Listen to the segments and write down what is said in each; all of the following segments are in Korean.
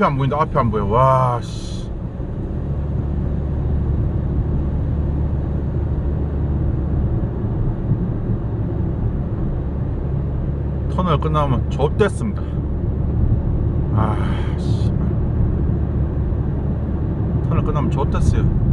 앞이 안 보인다. 앞이 안 보여. 와씨. 터널 끝나면 좆됐습니다. 아 씨발. 터널 끝나면 좆됐어요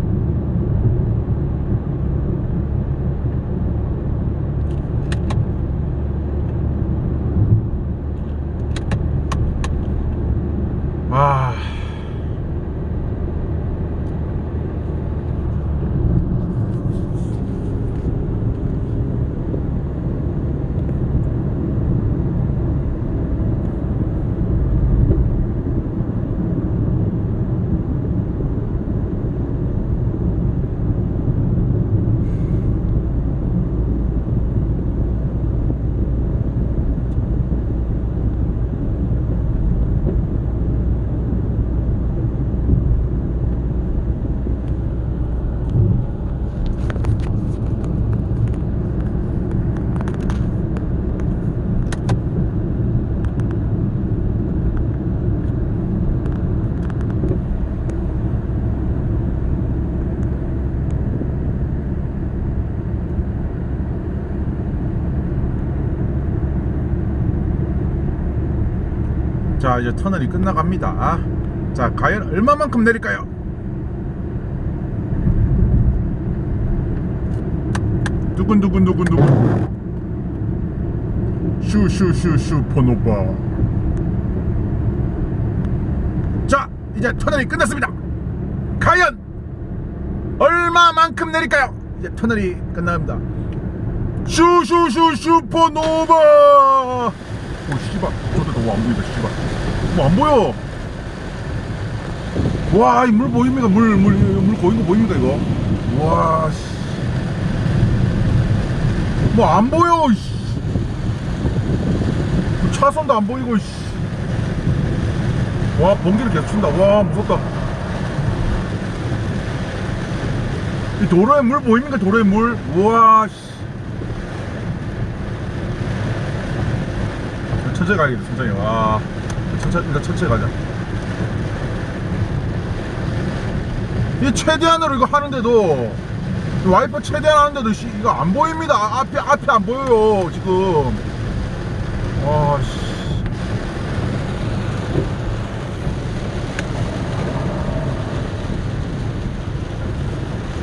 자 이제 터널이 끝나갑니다. 자 과연 얼마만큼 내릴까요? 두근두근두근두근. 슈슈슈슈 포노바. 자 이제 터널이 끝났습니다. 과연 얼마만큼 내릴까요? 이제 터널이 끝납니다. 슈슈슈 슈퍼노바. 오 씨발. 저도 너무 안 보인다 씨발 뭐 안 보여. 와 이 물 보입니까? 물물물 고인 거 보입니까 이거? 와씨뭐 안 보여 씨. 그 차선도 안 보이고 씨. 와 번개를 계속 친다. 와 무섭다. 이 도로에 물 보입니까? 도로에 물? 우와 씨. 천천히 가야겠다 천천히. 와 천천히 일단 천천히 가자. 이 최대한으로 이거 하는데도 이 와이퍼 최대한 하는데도 씨, 이거 안 보입니다. 아, 앞이 앞이 안 보여요 지금. 와 씨.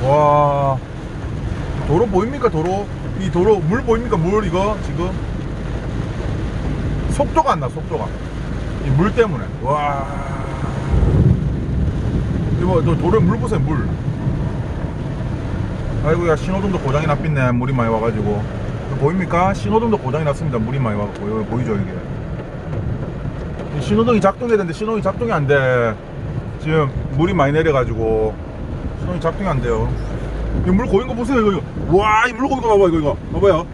와. 도로 보입니까 도로? 이 도로 물 보입니까 물 이거 지금? 속도가 안 나 속도가 이 물 때문에. 와. 이거 저 도로 물 보세요 물. 아이고 야 신호등도 고장이 났겠네. 물이 많이 와가지고. 보입니까? 신호등도 고장이 났습니다. 물이 많이 와갖고. 여기 보이죠 이게? 이 신호등이 작동해야 되는데 신호등이 작동이 안 돼. 지금 물이 많이 내려가지고. 신호등이 작동이 안 돼요. 이물 고인 거 보세요 이거 이거. 와이 물 고인 거 봐봐 이거 이거. 봐봐요.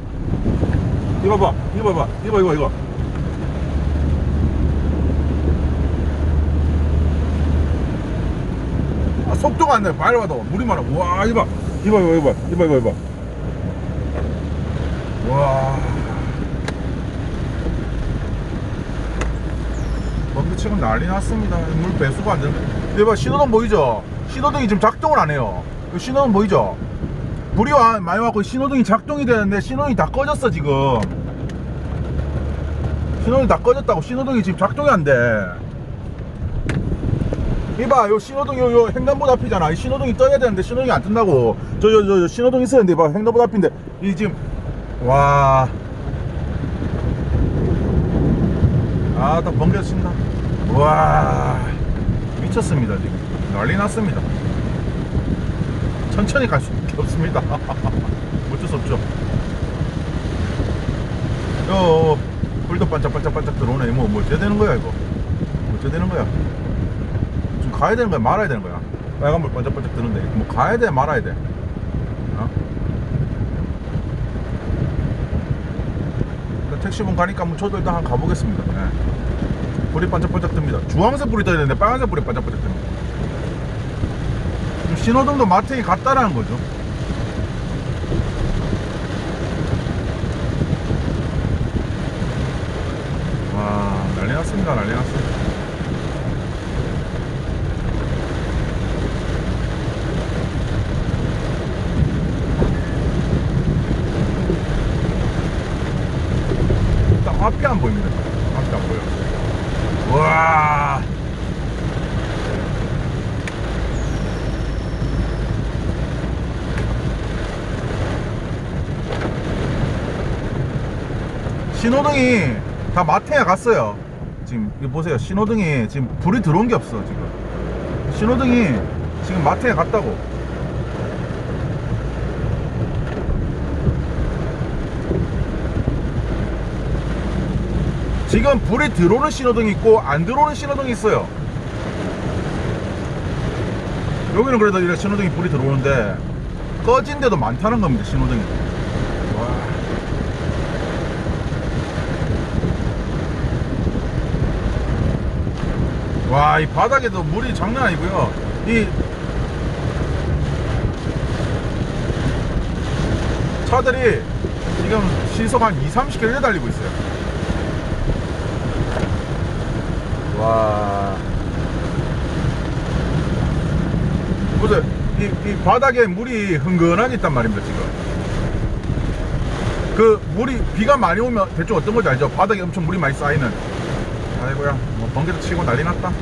이거 봐봐 이거 봐봐 이거 이거 이거 속도가 안 나. 빨리 와도 물이 많아. 와, 이봐. 이봐, 이봐, 이봐. 이봐, 이봐, 이봐. 와. 번개 지금 난리 났습니다. 물 배수가 안 되는. 이봐, 신호등 보이죠? 신호등이 지금 작동을 안 해요. 이 신호등 보이죠? 불이 와, 많이 왔고 신호등이 작동이 되는데 신호등이 다 꺼졌어, 지금. 신호등이 다 꺼졌다고 신호등이 지금 작동이 안 돼. 이봐 요 신호등 요, 요 횡단보도 앞이잖아. 이 신호등이 떠야 되는데 신호등이 안 뜬다고. 저 저 저 신호등 있었는데 이봐 횡단보도 앞인데. 이 지금 와. 아딱 번개 친다. 와. 미쳤습니다 지금. 난리 났습니다. 천천히 갈 수밖에 없습니다. 어쩔 수 없죠. 요 불도 반짝반짝반짝 들어오네. 뭐뭐 어째 되는 거야 이거? 어째 되는 거야 가야 되는 거야? 말아야 되는 거야? 빨간불 반짝반짝 뜨는데. 뭐 가야 돼? 말아야 돼? 어? 일단 택시분 가니까 뭐 저도 일단 한번 가보겠습니다. 예. 불이 반짝반짝 뜹니다. 주황색 불이 떠야 되는데 빨간색 불이 반짝반짝 뜹니다 신호등도 마탱이 같다라는 거죠. 와 난리 났습니다. 난리 났습니다 신호등이 다 마트에 갔어요. 지금 이거 보세요. 신호등이 지금 불이 들어온 게 없어 지금. 신호등이 지금 마트에 갔다고. 지금 불이 들어오는 신호등이 있고 안 들어오는 신호등이 있어요. 여기는 그래도 이렇게 신호등이 불이 들어오는데 꺼진 데도 많다는 겁니다. 신호등이. 와, 이 바닥에도 물이 장난 아니고요. 이 차들이 지금 시속 한 2, 30km 달리고 있어요. 와. 보세요. 이, 이 바닥에 물이 흥건하게 있단 말입니다, 지금. 그 물이 비가 많이 오면 대충 어떤 건지 알죠? 바닥에 엄청 물이 많이 쌓이는. 아이고야, 뭐 번개도 치고 난리 났다.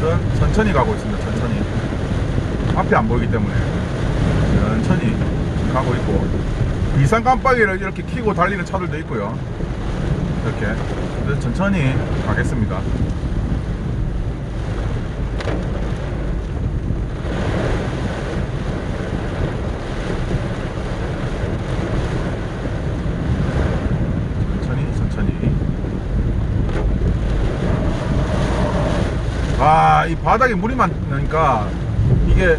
전 천천히 가고 있습니다, 천천히. 앞이 안 보이기 때문에 천천히 가고 있고 이상 깜빡이를 이렇게 켜고 달리는 차들도 있고요. 이렇게 천천히 가겠습니다. 천천히 천천히 아 이 바닥에 물이 많으니까 이게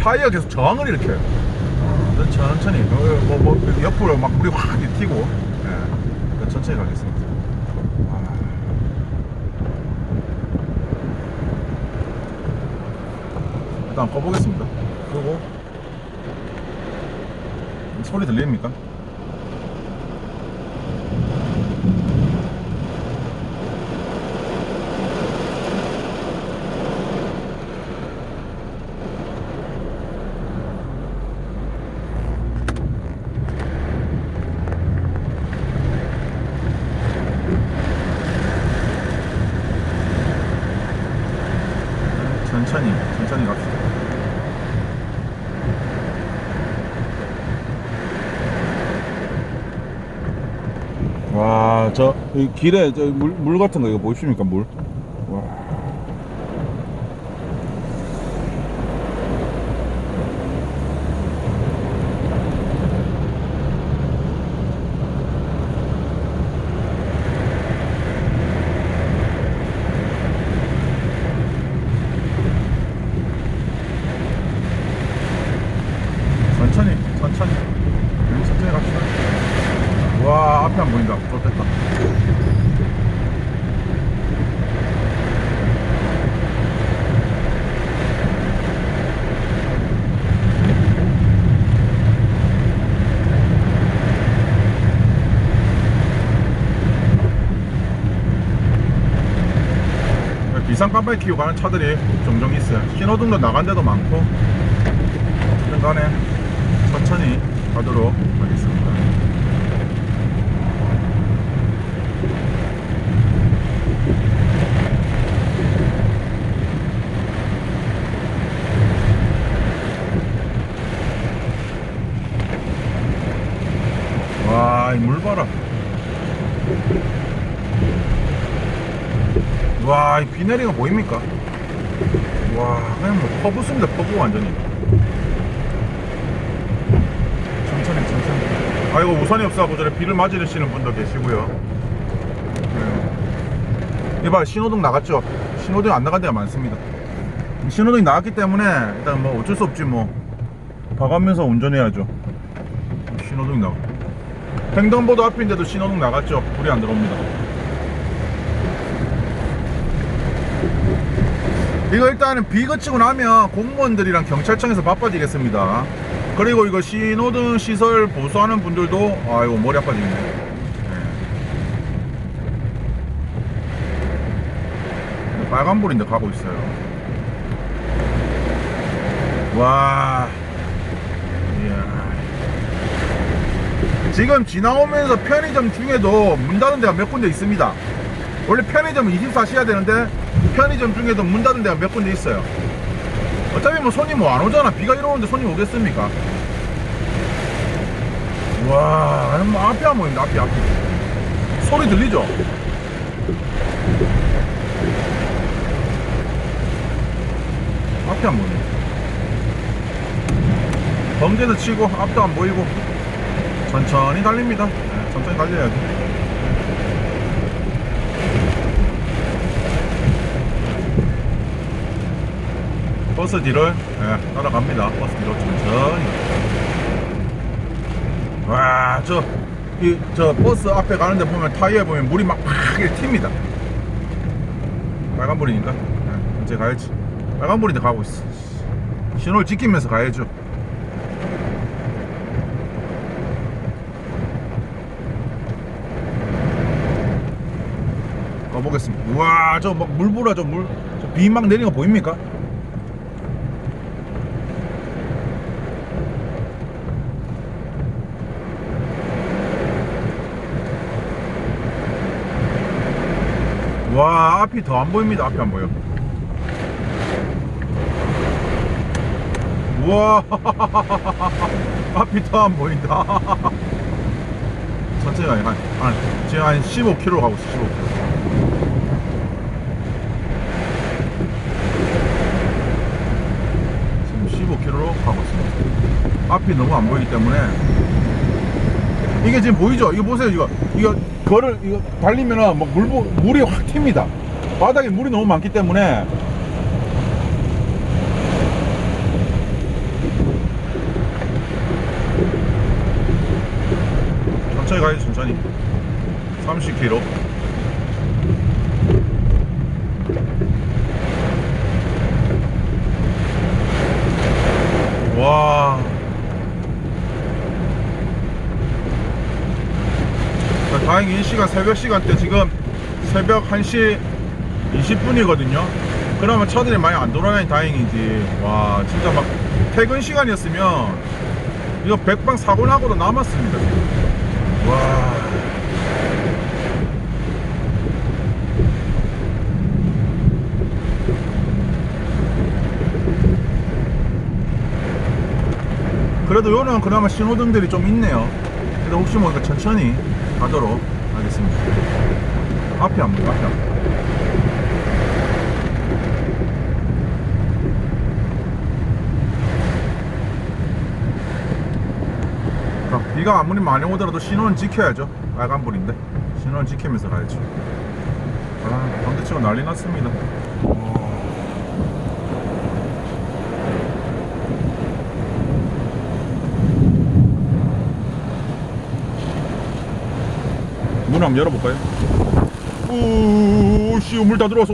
타이어가 계속 저항을 일으켜요 그래서 천천히 어, 뭐, 뭐 옆으로 막 물이 확 튀고 예, 그래서 천천히 가겠습니다 와. 일단 꺼보겠습니다 끄고 소리 들립니까? 천천히 천천히 갑시다 와, 저, 이 길에, 저, 물, 물 같은 거, 이거 보이십니까, 물? 와. 천천히, 천천히. 우리 천천히 갑시다. 와 앞에 안 보인다 좋겠다 깜빡이 켜고 가는 차들이 종종 있어요. 신호등도 나간 데도 많고. 어쨌든 간에 천천히 가도록 하겠습니다. 와, 이 물 봐라. 와, 이 비 내리는 거 보입니까? 와, 그냥 뭐 퍼붓습니다, 퍼부 완전히. 천천히, 천천히. 아이고, 우산이 없어갖고 저래 비를 맞으시는 분도 계시고요. 네. 이봐, 신호등 나갔죠? 신호등 안 나간 데가 많습니다. 신호등이 나갔기 때문에 일단 뭐 어쩔 수 없지 뭐. 봐가면서 운전해야죠. 신호등이 나가. 횡단보도 앞인데도 신호등 나갔죠. 불이 안 들어옵니다. 이거 일단은 비 그치고 나면 공무원들이랑 경찰청에서 바빠지겠습니다. 그리고 이거 신호등 시설 보수하는 분들도 아이고 머리 아파지겠네. 네. 빨간불인데 가고 있어요. 와. 이야. 지금 지나오면서 편의점 중에도 문 닫은 데가 몇 군데 있습니다. 원래 편의점은 24시 해야 되는데 편의점 중에도 문 닫은 데가 몇 군데 있어요. 어차피 뭐 손님 뭐 안 오잖아. 비가 이러는데 손님 오겠습니까? 와, 뭐 앞이 안 보인다, 앞이, 앞이. 소리 들리죠? 앞이 안 보이네. 번개도 치고, 앞도 안 보이고, 천천히 달립니다. 네, 천천히 달려야지. 버스 뒤를 예, 따라갑니다. 버스 뒤로 천천히. 와, 저, 이, 저 버스 앞에 가는데 보면 타이어에 보면 물이 막팍 튑니다. 빨간불이니까. 예, 이제 가야지. 빨간불인데 가고 있어. 신호를 지키면서 가야죠. 가보겠습니다. 우와, 저 막 물보라, 저 물, 저비막 내리는 거 보입니까? 와 앞이 더 안 보입니다. 앞이 안 보여. 우와. 앞이 더 안 보인다. 가요 한, 한 지금 한 15km 가고 있어 15km 지금 15km로 가고 있습니다. 앞이 너무 안 보이기 때문에 이게 지금 보이죠? 이거 보세요, 이거. 이거, 걸을, 이거 달리면은 막 물, 물이 확 튑니다. 바닥에 물이 너무 많기 때문에. 천천히 가야지, 천천히. 30km. 와. 자, 다행히 이 시간 새벽 시간대 지금 새벽 1시 20분이거든요. 그러면 차들이 많이 안 돌아다니 다행이지. 와 진짜 막 퇴근 시간이었으면 이거 백방 사고 나고도 남았습니다. 와. 그래도 요는 그나마 신호등들이 좀 있네요. 그래도 혹시 모르니까 천천히 가도록 하겠습니다. 앞이 안 보여 앞이 안 보여. 자, 비가 아무리 많이 오더라도 신호는 지켜야죠. 빨간불인데. 신호는 지키면서 가야죠. 아 반대치고 난리 났습니다 한번 열어볼까요? 오씨 물 다 들어왔어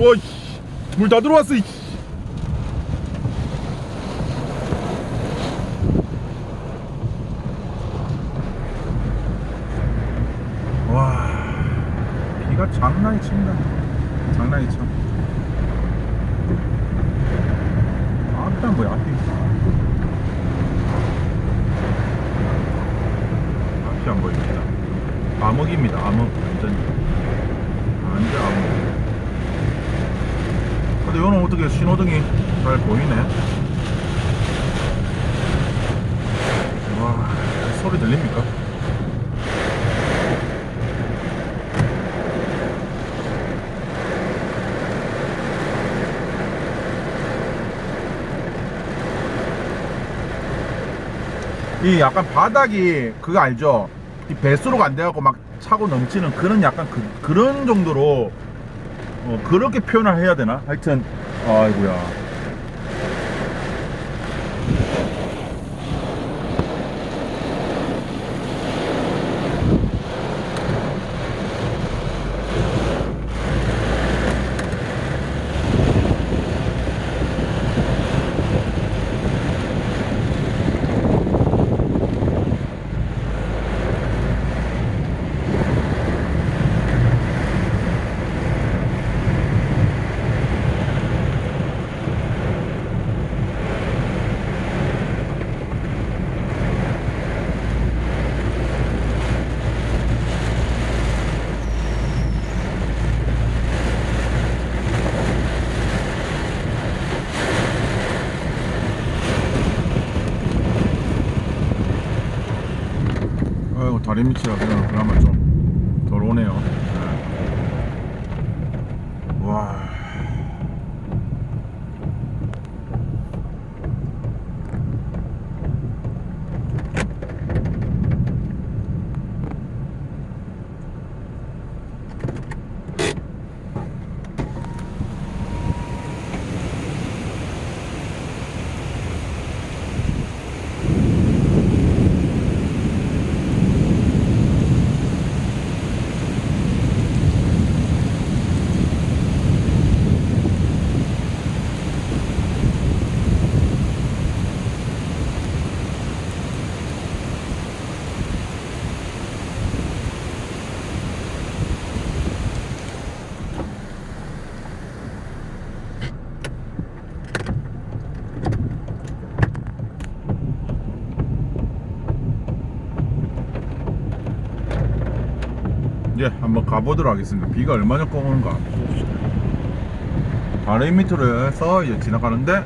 물다 들어왔어 이씨. 와 비가 장난이 칩니다 장난이 쳐안 보여 앞이 앞이 안 보입니다 암흑입니다 암흑 완전히 완전 암흑 근데 이거는 어떻게 신호등이 잘 보이네 와 소리 들립니까? 이 약간 바닥이 그거 알죠? 이 배수로가 안 돼갖고 막 차고 넘치는 그런 약간 그, 그런 정도로 어, 그렇게 표현을 해야 되나? 하여튼 아이고야 다리 밑이라 그냥 그나마 좀 덜 오네요. 네. 와. 이제 한번 가보도록 하겠습니다. 비가 얼마 전까 오는가. 바로 밑으로 해서 지나가는데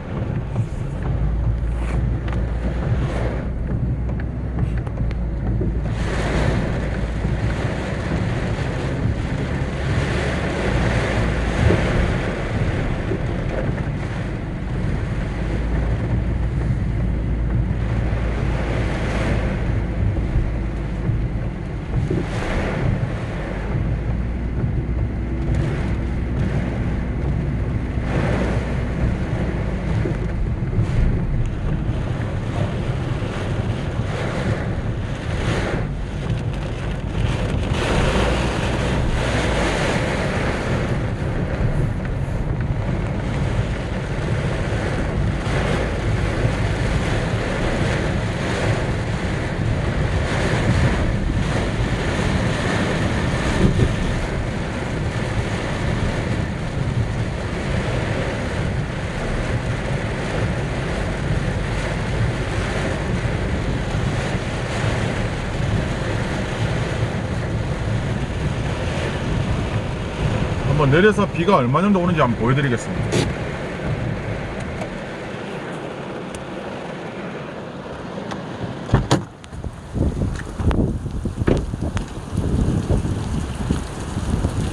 한번 내려서 비가 얼마 정도 오는지 한번 보여드리겠습니다.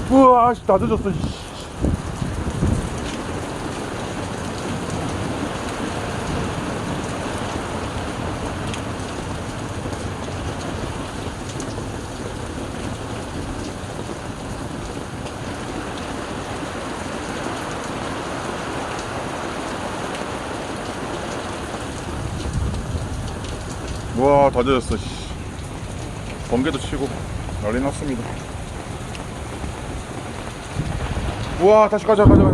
우와, 씨, 다 젖었어. 젖었어. 씨. 번개도 치고 난리 났습니다. 우와, 다시 가자. 가자.